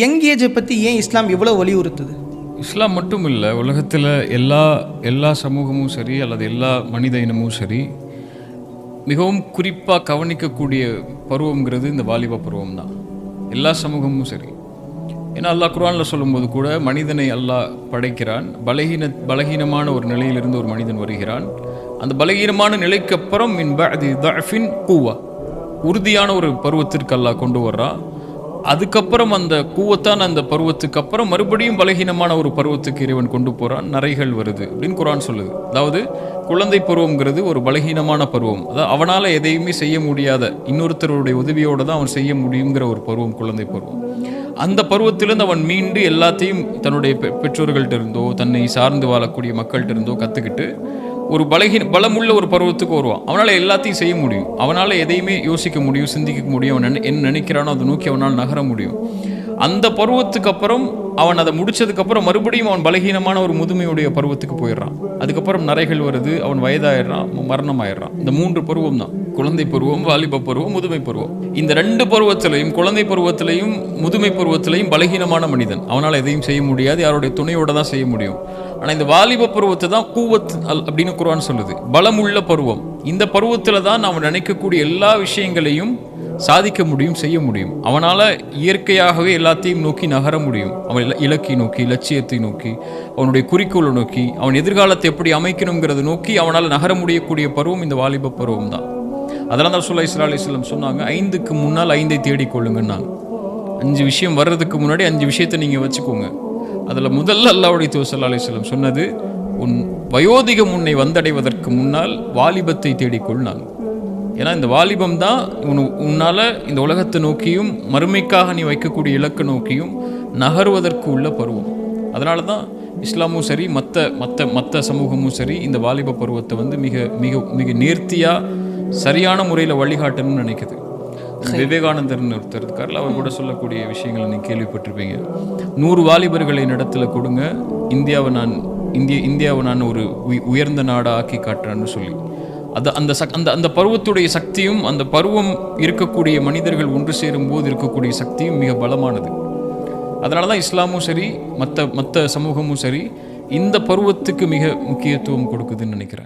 Young ஏஜை பற்றி ஏன் இஸ்லாம் இவ்வளோ வலியுறுத்துது? இஸ்லாம் மட்டும் இல்லை உலகத்தில் எல்லா எல்லா சமூகமும் சரி அல்லது எல்லா மனித இனமும் சரி மிகவும் குறிப்பாக கவனிக்கக்கூடிய பருவங்கிறது இந்த வாலிப பருவம் தான் எல்லா சமூகமும் சரி. ஏன்னா அல்லாஹ் குர்ஆனில் சொல்லும்போது கூட மனிதனை அல்லாஹ் படைக்கிறான். பலகீன பலகீனமான ஒரு நிலையிலிருந்து ஒரு மனிதன் வருகிறான். அந்த பலகீனமான நிலைக்கு அப்புறம் மின் பஅதி உறுதியான ஒரு பருவத்திற்கு அல்லாஹ் கொண்டு வர்றான் அதுக்கப்புறம் அந்த கூவத்தான அந்த பருவத்துக்கு அப்புறம் மறுபடியும் பலகீனமான ஒரு பருவத்துக்கு இறைவன் கொண்டு போகிறான் நரைகள் வருது அப்படின்னு குரான் சொல்லுது. அதாவது குழந்தை பருவங்கிறது ஒரு பலகீனமான பருவம். அதாவது அவனால் எதையுமே செய்ய முடியாத இன்னொருத்தருடைய உதவியோடு தான் அவன் செய்ய முடியுங்கிற ஒரு பருவம் குழந்தை பருவம். அந்த பருவத்திலிருந்து அவன் மீண்டு எல்லாத்தையும் தன்னுடைய பெ- பெற்றோர்கள்ட்ட இருந்தோ தன்னை சார்ந்து வாழக்கூடிய மக்கள்கிட்ட இருந்தோ கற்றுக்கிட்டு ஒரு பலகீன பலமுள்ள ஒரு பருவத்துக்கு வருவான். அவனால் எல்லாத்தையும் செய்ய முடியும். அவனால் எதையுமே யோசிக்க முடியும் சிந்திக்க முடியும். அவன் என்ன நினைக்கிறானோ அதை நோக்கி அவனால் நகர முடியும். அந்த பருவத்துக்கு அப்புறம் அவன் அதை முடிச்சதுக்கப்புறம் மறுபடியும் அவன் பலகீனமான ஒரு முதுமையுடைய பருவத்துக்கு போயிடுறான். அதுக்கப்புறம் நரைகள் வருது அவன் வயதாயிடுறான் மரணம் ஆயிடுறான் இந்த மூன்று பருவம் தான் குழந்தை பருவம் வாலிப பருவம் முதுமை பருவம். இந்த ரெண்டு பருவத்திலையும் குழந்தை பருவத்திலையும் முதுமை பருவத்திலையும் பலகீனமான மனிதன். அவனால் எதையும் செய்ய முடியாது யாருடைய துணையோட தான் செய்ய முடியும். ஆனால் இந்த வாலிப பருவத்தை தான் கூவத் அல் அப்படின்னு குரான் சொல்லுது. பலமுள்ள பருவம். இந்த பருவத்தில் தான் அவன் நினைக்கக்கூடிய எல்லா விஷயங்களையும் சாதிக்க முடியும் செய்ய முடியும். அவனால் இயற்கையாகவே எல்லாத்தையும் நோக்கி நகர முடியும். அவன் இலக்கை நோக்கி லட்சியத்தை நோக்கி அவனுடைய குறிக்கோளை நோக்கி அவன் எதிர்காலத்தை எப்படி அமைக்கணுங்கிறத நோக்கி அவனால் நகர முடியக்கூடிய பருவம் இந்த வாலிப பருவம் தான். அதெல்லாம் தான் சொல்லா இஸ்லா அலிஸ்லம் சொன்னாங்க ஐந்துக்கு முன்னால் ஐந்தை தேடிக்கொள்ளுங்கன்னாங்க அஞ்சு விஷயம் வர்றதுக்கு முன்னாடி அஞ்சு விஷயத்தை நீங்கள் வச்சுக்கோங்க. அதில் முதல்ல அல்லாவுடைய தூசல்லா அலிஸ்லம் சொன்னது உன் வயோதிகம் உன்னை வந்தடைவதற்கு முன்னால் வாலிபத்தை தேடிக்கொள்ளாங்க ஏன்னா இந்த வாலிபம் தான் உன் உன்னால் இந்த உலகத்தை நோக்கியும் மறுமைக்காக நீ வைக்கக்கூடிய இலக்கை நோக்கியும் நகருவதற்கு உள்ள பருவம். அதனால தான் இஸ்லாமும் சரி மற்ற மற்ற மற்ற சமூகமும் சரி இந்த வாலிப பருவத்தை வந்து மிக மிக மிக நேர்த்தியாக சரியான முறையில் வழிகாட்டணும்னு நினைக்குது. விவேகானந்தர்னு ஒருத்தர் இருக்கார்ல அவர் கூட சொல்லக்கூடிய விஷயங்களை நீங்கள் கேள்விப்பட்டிருப்பீங்க. நூறு வாலிபர்களை இடத்துல கொடுங்க. இந்தியாவை நான் இந்திய இந்தியாவை நான் ஒரு உய- உயர்ந்த நாடாக ஆக்கி காட்டுறேன்னு சொல்லி. அது அந்த சக் அந்த அந்த பருவத்துடைய சக்தியும் அந்த பருவம் இருக்கக்கூடிய மனிதர்கள் ஒன்று சேரும் போது இருக்கக்கூடிய சக்தியும் மிக பலமானது. அதனால தான் இஸ்லாமும் சரி மற்ற மற்ற சமூகமும் சரி இந்த பருவத்துக்கு மிக முக்கியத்துவம் கொடுக்குதுன்னு நினைக்கிறேன்.